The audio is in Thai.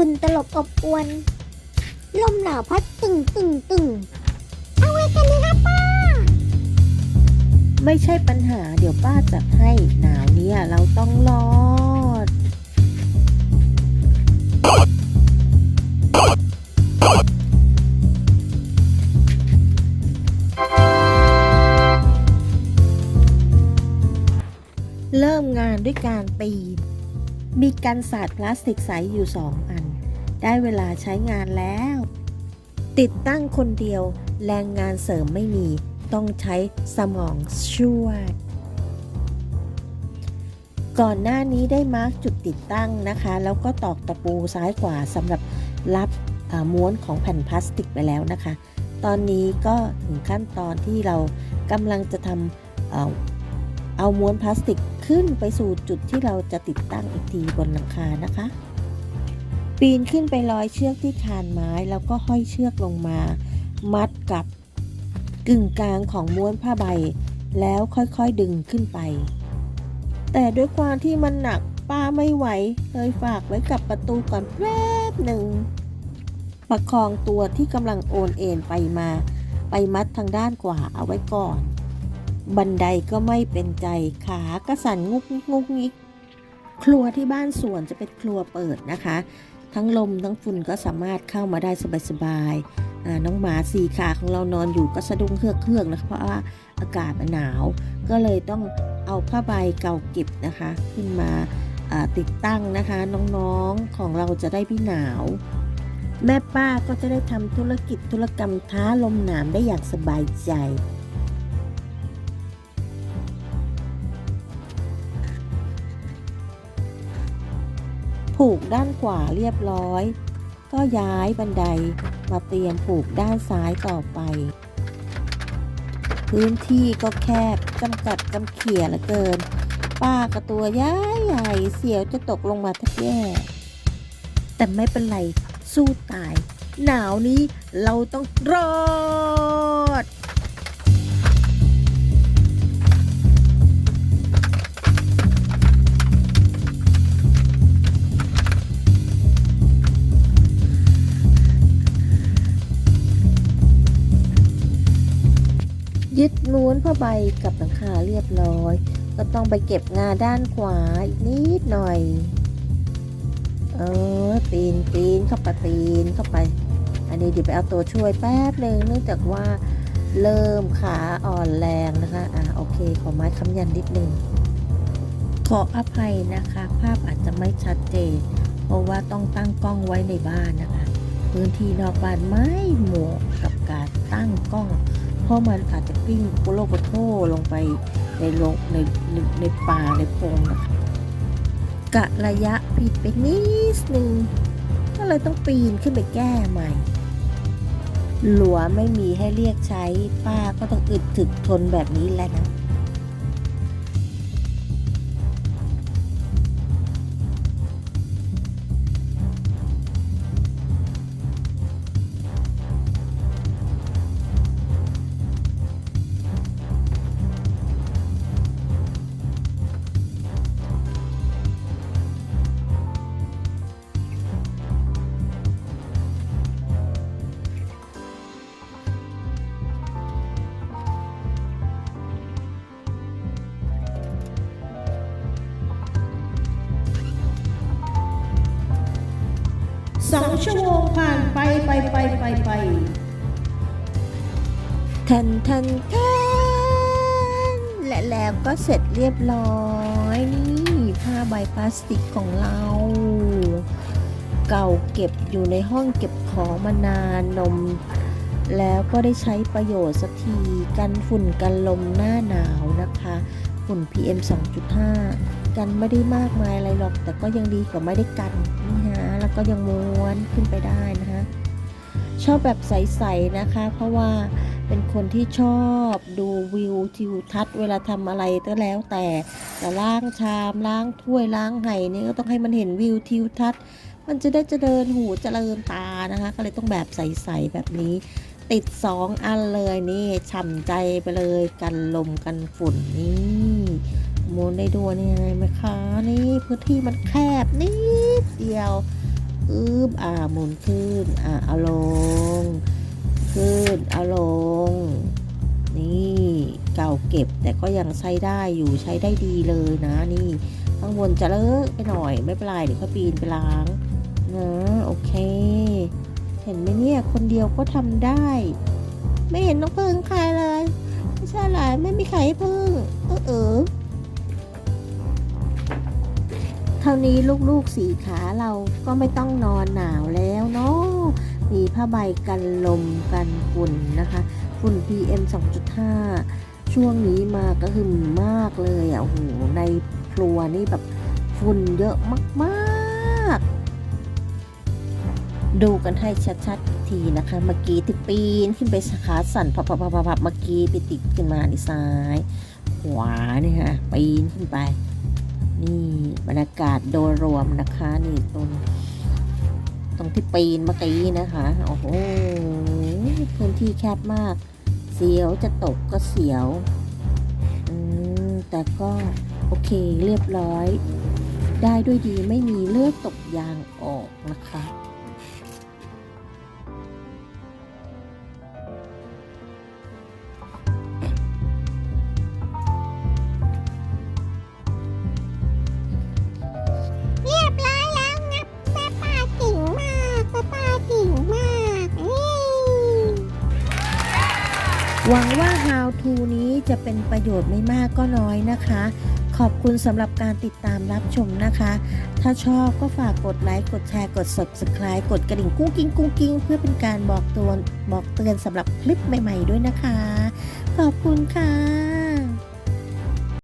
ฝุ่นตลบอบอวน ลมหนาวพัดตึงตึงตึงเอาไว้กันเลยครับป้า ไม่ใช่ปัญหาเดี๋ยวป้าจัดให้หนาวเนี่ยเราต้องรอด เริ่มงานด้วยการปีน มีกันศาสตร์พลาสติกใสอยู่สองอัน ได้เวลาใช้งานแล้ว ติดตั้งคนเดียว แรงงานเสริมไม่มี ต้องใช้สมองช่วย ก่อนหน้านี้ได้มาร์กจุดติดตั้งนะคะ แล้วก็ตอกตะปูซ้ายขวาสำหรับรับม้วนของแผ่นพลาสติกไปแล้วนะคะ ตอนนี้ก็ถึงขั้นตอนที่เรากำลังจะทำเอ่อเอาม้วนพลาสติกขึ้นไปสู่จุดที่เราจะติดตั้งอีกทีบนหลังคานะคะ ปีนขึ้นไปร้อยเชือกที่คานไม้ แล้วก็ห้อยเชือกลงมา มัดกับกึ่งกลางของม้วนผ้าใบ แล้วค่อยๆดึงขึ้นไป แต่ด้วยความที่มันหนักป้าไม่ไหว เลยฝากไว้กับประตูก่อนแป๊บหนึ่ง ประคองตัวที่กำลังโอนเอ็นไปมา ไปมัดทางด้านขวาเอาไว้ก่อน บันไดก็ไม่เป็นใจขาก็สั่นงุกงิกงุกงิกครัวที่บ้านสวนจะเป็นครัวเปิดนะคะ ทั้งลมทั้งฝุ่นก็สามารถเข้ามาได้สบายๆน้องหมาสี่ขาของเรานอนอยู่ก็สะดุ้งเครือกเครือกนะคะเพราะว่าอากาศมันหนาว ก็เลยต้องเอาผ้าใบเก่าเก็บนะคะ ขึ้นมาติดตั้งนะคะน้องๆของเราจะได้ไม่หนาว แม่ป้าก็จะได้ทำธุรกิจธุรกรรมท้าลมหนาวได้อย่างสบายใจ ผูกด้านขวาเรียบร้อย ก็ย้ายบันไดมาเตรียมผูกด้านซ้ายต่อไป พื้นที่ก็แคบจำกัดจำเขี่ยเหลือเกิน ป้ากับตัวย้ายใหญ่เสียวจะตกลงมาแทบแย่แต่ไม่เป็นไร สู้ตาย หนาวนี้เราต้องรอด ม้วนผ้าใบกับหลังคาเรียบร้อย ก็ต้องไปเก็บงาด้านขวาอีกนิดหน่อย เออปีนปีนเข้าไปปีนเข้าไป อันนี้เดี๋ยวไปเอาตัวช่วยแป๊บหนึ่งเนื่องจากว่าเริ่มขาอ่อนแรงนะคะอะโอเค ขอไม้ค้ำยันนิดหนึ่งขออภัยนะคะ ภาพอาจจะไม่ชัดเจน เพราะว่าต้องตั้งกล้องไว้ในบ้านนะคะ พื้นที่นอกบ้านไม่เหมาะกับการตั้งกล้อง เพราะมันอาจจะปิ้งโคโลโกโทลงไปในลงในในในป่าในโพรงนะคะกะระยะผิดไปนิดนึงก็เลยต้องปีนขึ้นไปแก้ใหม่ หลัวไม่มีให้เรียกใช้ป้าก็ต้องอึดถึกทนแบบนี้แหละนะ สองชั่วโมงผ่านไปไปไปไปไปทันทันทันและแล้วก็เสร็จเรียบร้อยนี่ผ้าใบพลาสติกของเรา เก่าเก็บอยู่ในห้องเก็บของมานานนม แล้วก็ได้ใช้ประโยชน์สักทีกันฝุ่นกันลมหน้าหนาวนะคะ ฝุ่น PM 2.5 กันไม่ได้มากมายอะไรหรอก แต่ก็ยังดีกว่าไม่ได้กันนี่ ก็ยังม้วนขึ้นไปได้นะคะชอบแบบใสๆนะคะ เพราะว่าเป็นคนที่ชอบดูวิวทิวทัศน์เวลาทำอะไรก็แล้วแต่จะล้างชามล้างถ้วยล้างไห่นี่ก็ต้องให้มันเห็นวิวทิวทัศน์มันจะได้เจริญหูเจริญตานะคะ ก็เลยต้องแบบใสๆแบบนี้ ติดสองอันเลยนี่ฉ่ำใจไปเลยกันลมกันฝุ่นนี่โมนได้ดูนี่ไงไหมคะนี่พื้นที่มันแคบนิดเดียว อึบอ่าหมุนขึ้นอ่าเอาลง ขึ้นเอาลง นี่เก่าเก็บแต่ก็ยังใช้ได้อยู่ใช้ได้ดีเลยนะนี่ข้างบนจะเลอะไปหน่อยไม่เป็นไรเดี๋ยวเขาปีนไปล้างนะโอเค เห็นไหมเนี่ยคนเดียวก็ทำได้ ไม่เห็นน้องพึ่งใครเลย ไม่ใช่หรอไม่มีใครให้พึ่งเออเออ ท่านี้ลูกๆสีขาเราก็ไม่ต้องนอนหนาวแล้วเนาะมีผ้าใบกันลมกันฝุ่นนะคะฝุ่น PM 2.5 ช่วงนี้มาก็คือมากเลยอะโอ้โหในครัวนี่แบบฝุ่นเยอะมากๆ ดูกันให้ชัดๆทีนะคะ เมื่อกี้ที่ปีนขึ้นไปขาสั่นพับพับพับพับเมื่อกี้ไปติดขึ้นมาในซ้าย ขวานี่ค่ะปีนขึ้นไป นี่บรรยากาศโดยรวมนะคะนี่ตรงตรงที่ปีนเมื่อกี้นะคะโอ้โหพื้นที่แคบมาก เสียวจะตกก็เสียวอืมแต่ก็โอเคเรียบร้อย ได้ด้วยดีไม่มีเลือดตกยางออกนะคะ หวังว่า How to นี้จะเป็นประโยชน์ไม่มากก็น้อยนะคะ ขอบคุณสำหรับการติดตามรับชมนะคะ ถ้าชอบก็ฝากกดไลค์ กดแชร์ กด subscribe กดกระดิ่งกุ้งกิ้งกุ้งกิ้งเพื่อเป็นการบอกตัวบอกเตือนสำหรับคลิปใหม่ ๆ ด้วยนะคะ ขอบคุณค่ะ